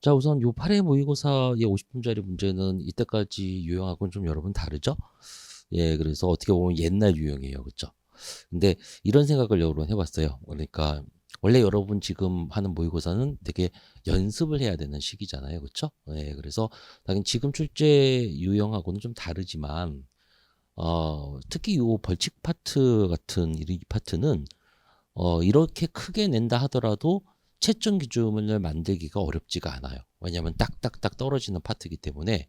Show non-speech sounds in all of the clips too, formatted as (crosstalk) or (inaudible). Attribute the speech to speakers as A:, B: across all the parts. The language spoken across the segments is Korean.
A: 자 우선 요 8회 모의고사의 50분짜리 문제는 이때까지 유형하고는 좀 여러분 다르죠? 예, 그래서 어떻게 보면 옛날 유형이에요. 그쵸? 근데 이런 생각을 여러분 해 봤어요. 그러니까 원래 여러분 지금 하는 모의고사는 되게 연습을 해야 되는 시기잖아요. 그쵸? 예, 그래서 당연히 지금 출제 유형하고는 좀 다르지만 어, 특히 요 벌칙 파트 같은 이 파트는 어, 이렇게 크게 낸다 하더라도 채점 기준을 만들기가 어렵지가 않아요. 왜냐하면 딱딱딱 떨어지는 파트이기 때문에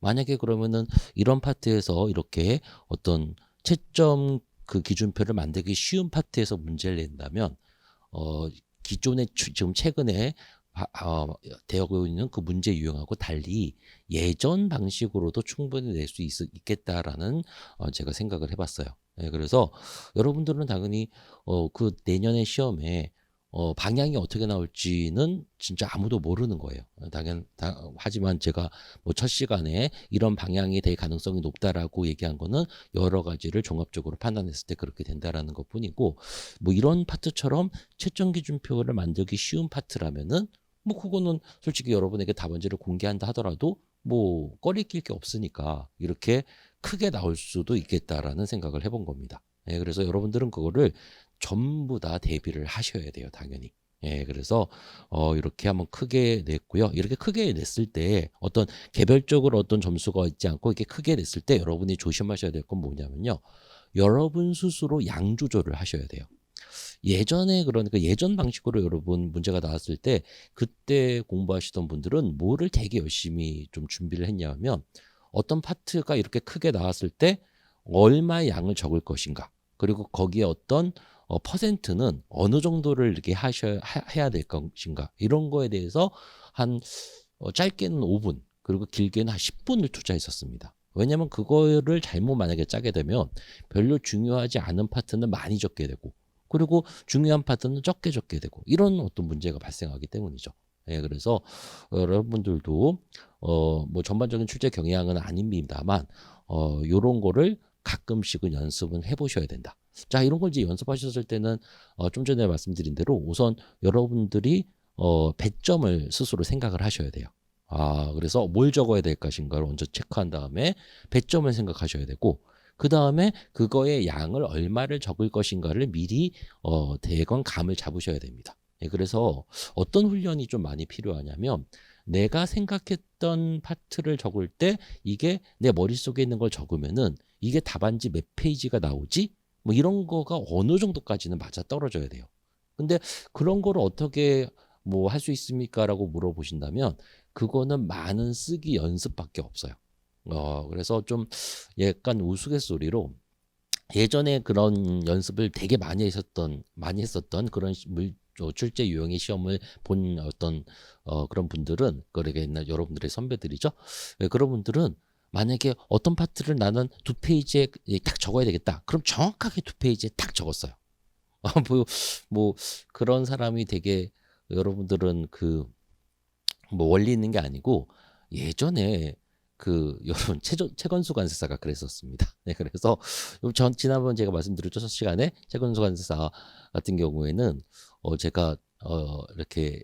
A: 만약에 그러면은 이런 파트에서 이렇게 어떤 채점 그 기준표를 만들기 쉬운 파트에서 문제를 낸다면 어 기존에 추- 지금 최근에 바- 어, 되고 있는 그 문제 유형하고 달리 예전 방식으로도 충분히 낼 수 있겠다라는 어, 제가 생각을 해봤어요. 예, 그래서 여러분들은 당연히 어, 그 내년의 시험에 어, 방향이 어떻게 나올지는 진짜 아무도 모르는 거예요. 당연, 다, 하지만 제가 뭐 첫 시간에 이런 방향이 될 가능성이 높다라고 얘기한 거는 여러 가지를 종합적으로 판단했을 때 그렇게 된다라는 것 뿐이고, 뭐 이런 파트처럼 채점 기준표를 만들기 쉬운 파트라면은 뭐 그거는 솔직히 여러분에게 답안지를 공개한다 하더라도 뭐 꺼리낄 게 없으니까 이렇게 크게 나올 수도 있겠다라는 생각을 해본 겁니다. 예, 그래서 여러분들은 그거를 전부 다 대비를 하셔야 돼요, 당연히. 예, 그래서 어 이렇게 한번 크게 냈고요. 이렇게 크게 냈을 때 어떤 개별적으로 어떤 점수가 있지 않고 이렇게 크게 냈을 때 여러분이 조심하셔야 될 건 뭐냐면요. 여러분 스스로 양 조절을 하셔야 돼요. 예전에 그러니까 예전 방식으로 여러분 문제가 나왔을 때 그때 공부하시던 분들은 뭐를 되게 열심히 좀 준비를 했냐면 어떤 파트가 이렇게 크게 나왔을 때 얼마의 양을 적을 것인가 그리고 거기에 어떤 어, 퍼센트는 어느 정도를 이렇게 하셔야 하- 해야 될 것인가 이런 거에 대해서 한 어, 짧게는 5분 그리고 길게는 한 10분을 투자했었습니다. 왜냐하면 그거를 잘못 만약에 짜게 되면 별로 중요하지 않은 파트는 많이 적게 되고 그리고 중요한 파트는 적게 적게 되고 이런 어떤 문제가 발생하기 때문이죠. 예, 그래서 여러분들도 어, 뭐 전반적인 출제 경향은 아닙니다만 어, 요런 거를 가끔씩은 연습은 해보셔야 된다. 자, 이런 걸 이제 연습하셨을 때는 어, 좀 전에 말씀드린 대로 우선 여러분들이 어, 배점을 스스로 생각을 하셔야 돼요. 아, 그래서 뭘 적어야 될 것인가를 먼저 체크한 다음에 배점을 생각하셔야 되고 그 다음에 그거의 양을 얼마를 적을 것인가를 미리 어, 대강 감을 잡으셔야 됩니다. 예, 그래서 어떤 훈련이 좀 많이 필요하냐면 내가 생각했던 파트를 적을 때 이게 내 머릿속에 있는 걸 적으면은 이게 답안지 몇 페이지가 나오지? 뭐 이런 거가 어느 정도까지는 맞아 떨어져야 돼요. 근데 그런 거를 어떻게 뭐 할 수 있습니까라고 물어보신다면 그거는 많은 쓰기 연습밖에 없어요. 어, 그래서 좀 약간 우스갯소리로 예전에 그런 연습을 되게 많이 했었던 많이 했었던 그런 출제 유형의 시험을 본 어떤 어, 그런 분들은 그러게 옛날 여러분들의 선배들이죠. 예, 그런 분들은 만약에 어떤 파트를 나는 두 페이지에 딱 적어야 되겠다. 그럼 정확하게 두 페이지에 딱 적었어요. (laughs) 아, 뭐, 뭐 그런 사람이 되게 여러분들은 그 뭐 원리 있는 게 아니고 예전에 그 (laughs) 여러분 최전 최건수 관세사가 그랬었습니다. (laughs) 네, 그래서 전 지난번 제가 말씀드렸죠 첫 시간에 최건수 관세사 같은 경우에는 어 제가 어 이렇게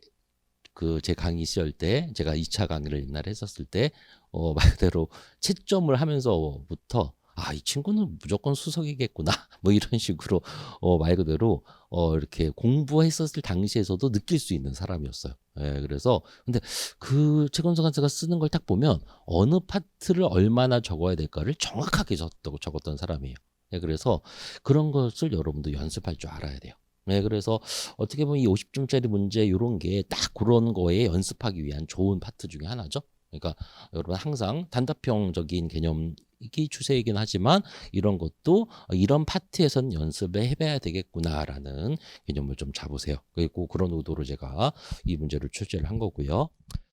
A: 그 제 강의 시절 때 제가 2차 강의를 옛날에 했었을 때어 (laughs) 말 그대로 채점을 하면서부터 아, 이 친구는 무조건 수석이겠구나. (laughs) 뭐 이런 식으로 어 말 그대로 어 이렇게 공부했었을 당시에서도 느낄 수 있는 사람이었어요. 예, 그래서 근데 그 최건석 간사가 쓰는 걸 딱 보면 어느 파트를 얼마나 적어야 될까를 정확하게 적었다고 적었던 사람이에요. 예, 그래서 그런 것을 여러분도 연습할 줄 알아야 돼요. 네, 그래서 어떻게 보면 이 50점짜리 문제 이런 게 딱 그런 거에 연습하기 위한 좋은 파트 중에 하나죠. 그러니까 여러분 항상 단답형적인 개념 이 추세이긴 하지만 이런 것도 이런 파트에서는 연습을 해봐야 되겠구나라는 개념을 좀 잡으세요. 그리고 그런 의도로 제가 이 문제를 출제를 한 거고요.